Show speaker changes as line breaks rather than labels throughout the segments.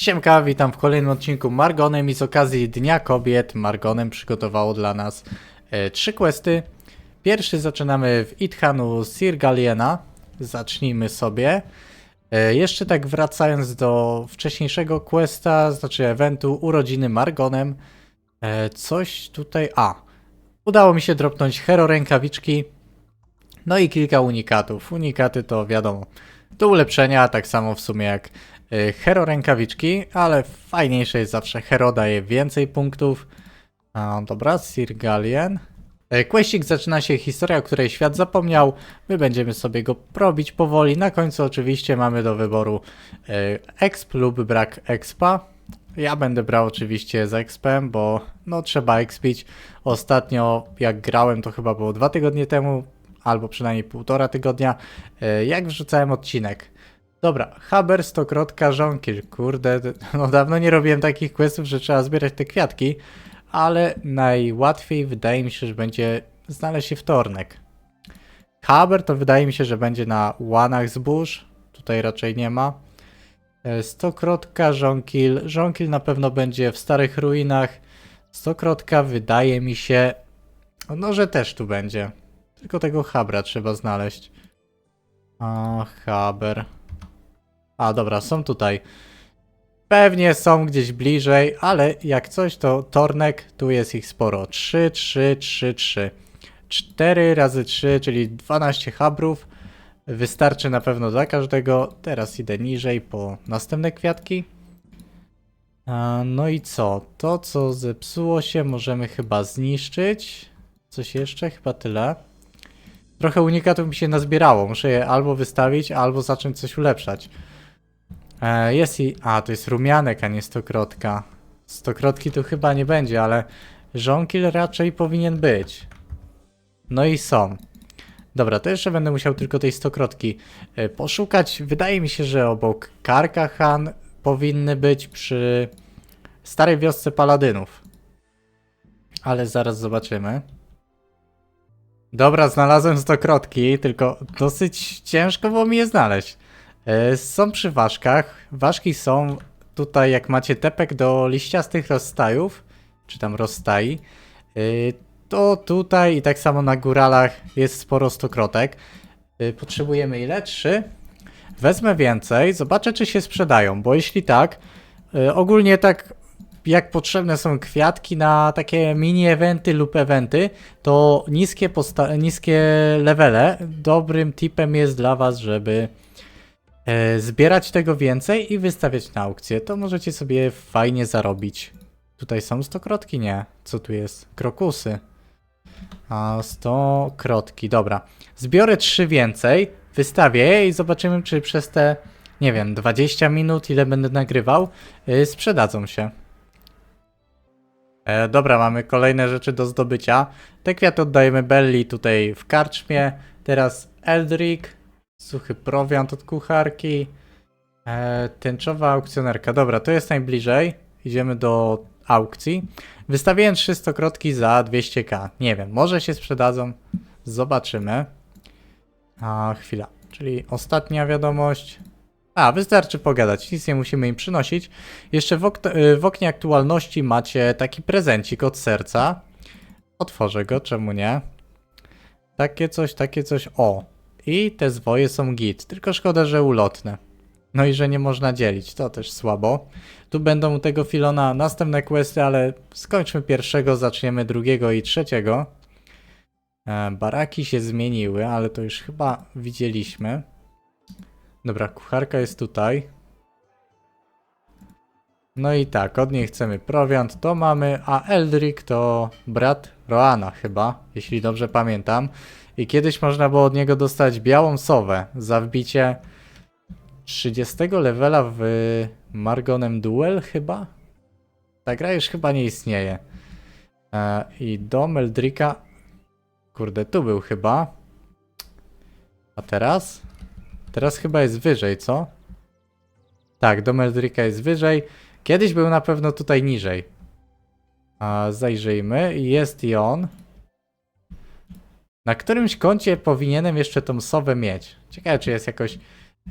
Siemka, witam w kolejnym odcinku Margonem i z okazji Dnia Kobiet Margonem przygotowało dla nas e, trzy questy. Pierwszy zaczynamy w Idhanu Sirgaliena. Zacznijmy sobie. E, jeszcze tak wracając do wcześniejszego questa, znaczy eventu urodziny Margonem. E, coś tutaj... A! Udało mi się dropnąć hero rękawiczki. No i kilka unikatów. Unikaty to wiadomo, do ulepszenia, tak samo w sumie jak hero rękawiczki, ale fajniejsze jest zawsze hero, daje więcej punktów. A, dobra, Sirgalien. E, Questik zaczyna się historia, o której świat zapomniał. My będziemy sobie go probić powoli. Na końcu oczywiście mamy do wyboru e, exp lub brak expa. Ja będę brał oczywiście z expem, bo no trzeba expić. Ostatnio jak grałem to chyba było dwa tygodnie temu, albo przynajmniej półtora tygodnia, e, jak wrzucałem odcinek. Dobra, Haber, stokrotka, żonkil. Kurde, no dawno nie robiłem takich questów, że trzeba zbierać te kwiatki, ale najłatwiej wydaje mi się, że będzie znaleźć się wtornek. Haber to wydaje mi się, że będzie na łanach zbóż. Tutaj raczej nie ma. E, Stokrotka, żonkil. Żonkil na pewno będzie w starych ruinach. Stokrotka wydaje mi się, no że też tu będzie. Tylko tego Habra trzeba znaleźć. A, Haber. A, dobra, są tutaj. Pewnie są gdzieś bliżej, ale jak coś to Tornek, tu jest ich sporo. 3, 3, 3, 3. 4 razy 3, czyli 12 Habrów. Wystarczy na pewno dla każdego. Teraz idę niżej po następne kwiatki. No i co? To, co zepsuło się, możemy chyba zniszczyć. Coś jeszcze? Chyba tyle. Trochę unikatów mi się nazbierało. Muszę je albo wystawić, albo zacząć coś ulepszać. E, jest i... A, to jest rumianek, a nie stokrotka. Stokrotki tu chyba nie będzie, ale żonkil raczej powinien być. No i są. Dobra, to jeszcze będę musiał tylko tej stokrotki e, poszukać. Wydaje mi się, że obok Karkahan powinny być przy starej wiosce paladynów. Ale zaraz zobaczymy. Dobra, znalazłem stokrotki, tylko dosyć ciężko było mi je znaleźć. E, Są przy ważkach. Ważki są tutaj, jak macie tepek do liściastych rozstajów, czy tam rozstai, e, to tutaj i tak samo na góralach jest sporo stokrotek. E, Potrzebujemy ile? Trzy. Wezmę więcej, zobaczę czy się sprzedają, bo jeśli tak, ogólnie tak jak potrzebne są kwiatki na takie mini eventy lub eventy, to niskie, niskie levele dobrym tipem jest dla was, żeby zbierać tego więcej i wystawiać na aukcję. To możecie sobie fajnie zarobić. Tutaj są stokrotki? Nie. Co tu jest? Krokusy. A, stokrotki, dobra. Zbiorę trzy więcej, wystawię je i zobaczymy, czy przez te, nie wiem, 20 minut, ile będę nagrywał, yy, sprzedadzą się. E, dobra, mamy kolejne rzeczy do zdobycia. Te kwiaty oddajemy Belli tutaj w karczmie. Teraz Eldrick, suchy prowiant od kucharki. E, tęczowa aukcjonerka. Dobra, to jest najbliżej. Idziemy do aukcji. Wystawiłem 300 krotki za 200k. Nie wiem, może się sprzedadzą. Zobaczymy. A, chwila. Czyli ostatnia wiadomość. A, wystarczy pogadać, nic nie musimy im przynosić. Jeszcze w, y, w oknie aktualności macie taki prezencik od serca. Otworzę go, czemu nie? Takie coś, takie coś. O! I te zwoje są git, tylko szkoda, że ulotne. No i że nie można dzielić, to też słabo. Tu będą u tego Filona następne questy, ale skończmy pierwszego, zaczniemy drugiego i trzeciego. E, baraki się zmieniły, ale to już chyba widzieliśmy. Dobra, kucharka jest tutaj. No i tak, od niej chcemy prowiant, to mamy, a Eldrick to brat Roana chyba, jeśli dobrze pamiętam. I kiedyś można było od niego dostać białą sowę za wbicie 30 levela w Margonem Duel chyba? Ta gra już chyba nie istnieje. E, I dom Eldricka, kurde, tu był chyba. A teraz? Teraz chyba jest wyżej, co? Tak, dom Eldricka jest wyżej. Kiedyś był na pewno tutaj niżej. A, zajrzyjmy. Jest i on. Na którymś kącie powinienem jeszcze tą sowę mieć. Ciekawe, czy jest jakoś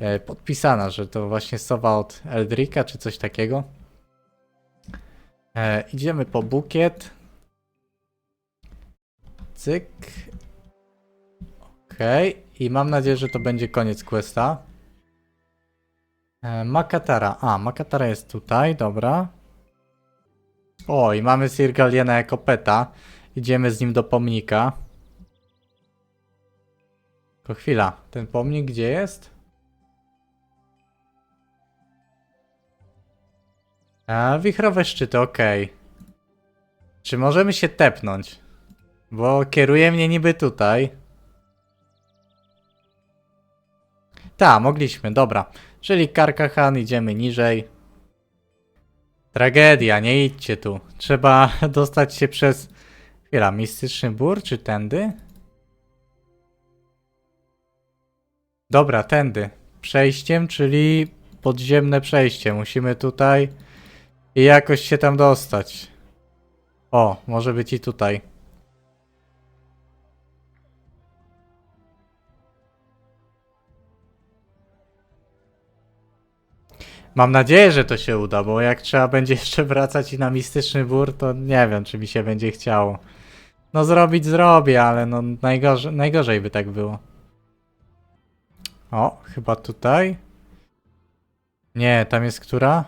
e, podpisana, że to właśnie sowa od Eldrika czy coś takiego. E, idziemy po bukiet. Cyk. Okej. I mam nadzieję, że to będzie koniec questa. E, Makatara. A, Makatara jest tutaj, dobra. O, i mamy Sir Galiena jako peta. Idziemy z nim do pomnika. Tylko chwila, ten pomnik gdzie jest? A, wichrowe szczyty, okej. Czy możemy się tepnąć? Bo kieruje mnie niby tutaj. Ta, mogliśmy, dobra. Czyli Karkahan, idziemy niżej. Tragedia, nie idźcie tu. Trzeba dostać się przez... Chwila, mistyczny bór, czy tędy? Dobra, tędy. Przejściem, czyli podziemne przejście. Musimy tutaj jakoś się tam dostać. O, może być i tutaj. Mam nadzieję, że to się uda, bo jak trzeba będzie jeszcze wracać i na mistyczny bór, to nie wiem, czy mi się będzie chciało. No zrobić zrobię, ale no najgorzej, najgorzej by tak było. O, chyba tutaj. Nie, tam jest która?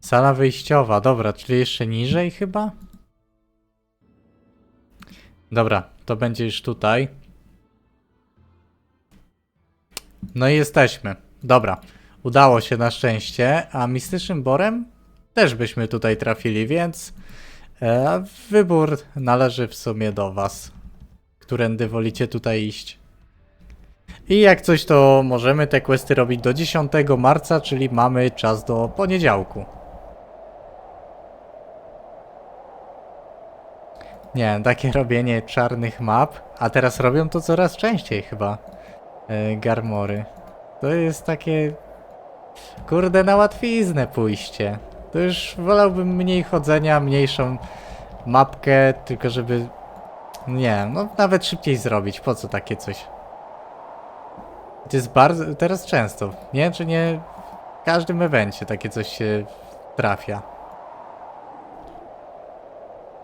Sala wyjściowa, dobra, czyli jeszcze niżej chyba? Dobra, to będzie już tutaj. No i jesteśmy. Dobra, udało się na szczęście, a mistycznym borem też byśmy tutaj trafili, więc e, wybór należy w sumie do was. Którędy wolicie tutaj iść. I jak coś, to możemy te questy robić do 10 marca, czyli mamy czas do poniedziałku. Nie, takie robienie czarnych map, a teraz robią to coraz częściej chyba e, Garmory. To jest takie kurde na łatwiznę pójście. To już wolałbym mniej chodzenia, mniejszą mapkę, tylko żeby nie, no nawet szybciej zrobić. Po co takie coś? To jest bardzo, teraz często. Nie wiem, czy nie w każdym evencie takie coś się trafia.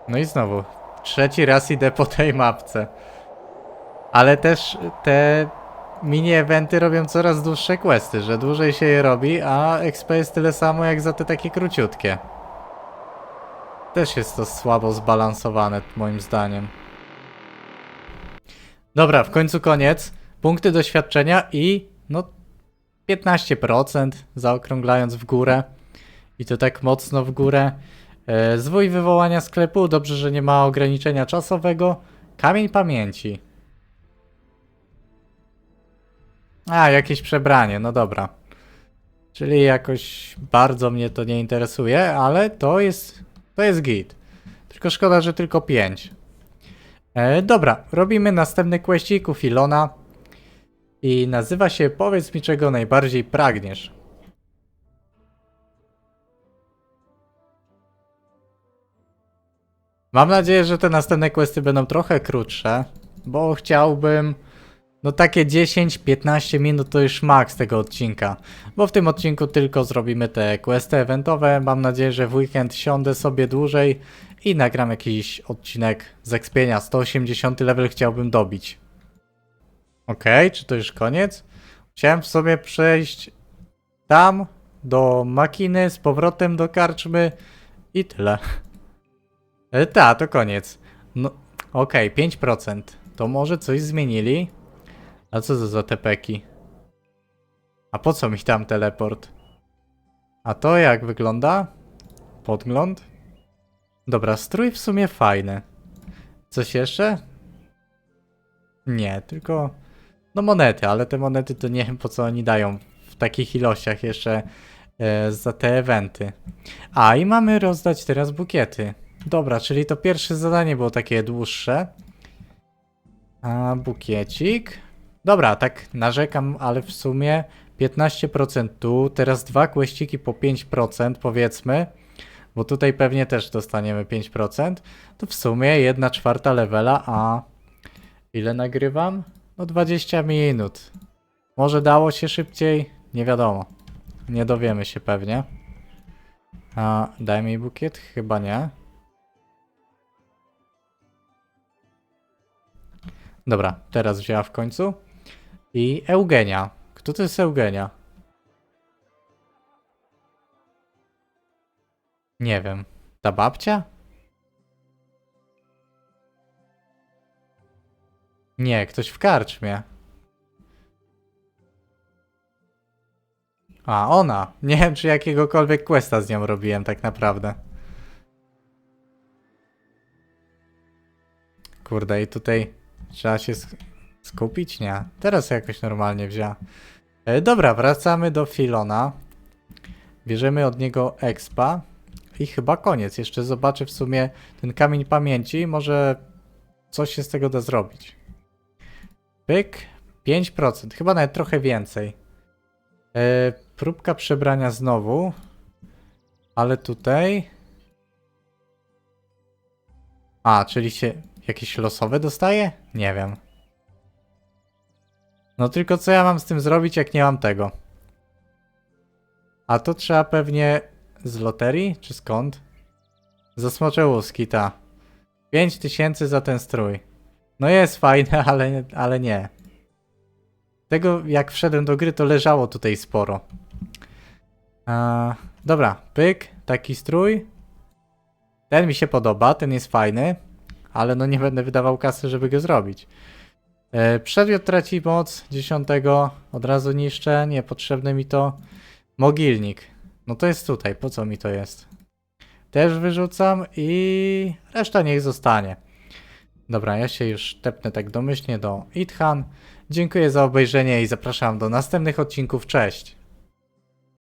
No i znowu, trzeci raz idę po tej mapce. Ale też te mini eventy robią coraz dłuższe questy, że dłużej się je robi, a XP jest tyle samo jak za te takie króciutkie. Też jest to słabo zbalansowane, moim zdaniem. Dobra, w końcu koniec. Punkty doświadczenia i no 15% zaokrąglając w górę. I to tak mocno w górę. E, zwój wywołania sklepu, dobrze, że nie ma ograniczenia czasowego. Kamień pamięci. A, jakieś przebranie, no dobra. Czyli jakoś bardzo mnie to nie interesuje, ale to jest, to jest git. Tylko szkoda, że tylko 5. E, dobra, robimy następny u Filona. I nazywa się Powiedz mi czego najbardziej pragniesz. Mam nadzieję, że te następne questy będą trochę krótsze, bo chciałbym no takie 10-15 minut to już maks tego odcinka, bo w tym odcinku tylko zrobimy te questy eventowe. Mam nadzieję, że w weekend siądę sobie dłużej i nagram jakiś odcinek z ekspienia. 180 level chciałbym dobić. Okej, czy to już koniec? Chciałem sobie przejść tam, do makiny, z powrotem do karczmy i tyle. E, ta, to koniec. No, okej, okay, 5%. To może coś zmienili? A co to za tepeki? A po co mi tam teleport? A to jak wygląda? Podgląd? Dobra, strój w sumie fajny. Coś jeszcze? Nie, tylko... No monety, ale te monety to nie wiem po co oni dają w takich ilościach jeszcze e, za te eventy. A i mamy rozdać teraz bukiety. Dobra, czyli to pierwsze zadanie było takie dłuższe. A bukiecik. Dobra, tak narzekam, ale w sumie 15% tu, teraz dwa kłeściki po 5% powiedzmy, bo tutaj pewnie też dostaniemy 5%, to w sumie 1 czwarta levela, a ile nagrywam? No 20 minut. Może dało się szybciej? Nie wiadomo. Nie dowiemy się pewnie. A, daj mi bukiet? Chyba nie. Dobra, teraz wzięła w końcu. I Eugenia. Kto to jest Eugenia? Nie wiem. Ta babcia? Nie, ktoś w karczmie. A, ona. Nie wiem, czy jakiegokolwiek questa z nią robiłem tak naprawdę. Kurde, i tutaj trzeba się sk- skupić? Nie. Teraz jakoś normalnie wzięła. E, dobra, wracamy do Filona. Bierzemy od niego expa. I chyba koniec. Jeszcze zobaczę w sumie ten kamień pamięci. Może coś się z tego da zrobić. Pyk. 5%. Chyba nawet trochę więcej. E, próbka przebrania znowu. Ale tutaj... A, czyli się jakieś losowe dostaje? Nie wiem. No tylko co ja mam z tym zrobić, jak nie mam tego? A to trzeba pewnie z loterii, czy skąd? Za smocze łuski, ta. 5000 za ten strój. No jest fajne, ale, ale nie. Tego jak wszedłem do gry, to leżało tutaj sporo. Dobra, pyk, taki strój. Ten mi się podoba, ten jest fajny, ale no nie będę wydawał kasy, żeby go zrobić. E, przedmiot traci moc 10, od razu niszczę, niepotrzebne mi to. Mogilnik. No to jest tutaj, po co mi to jest? Też wyrzucam i reszta niech zostanie. Dobra, ja się już tepnę tak domyślnie do Ithan. Dziękuję za obejrzenie i zapraszam do następnych odcinków. Cześć!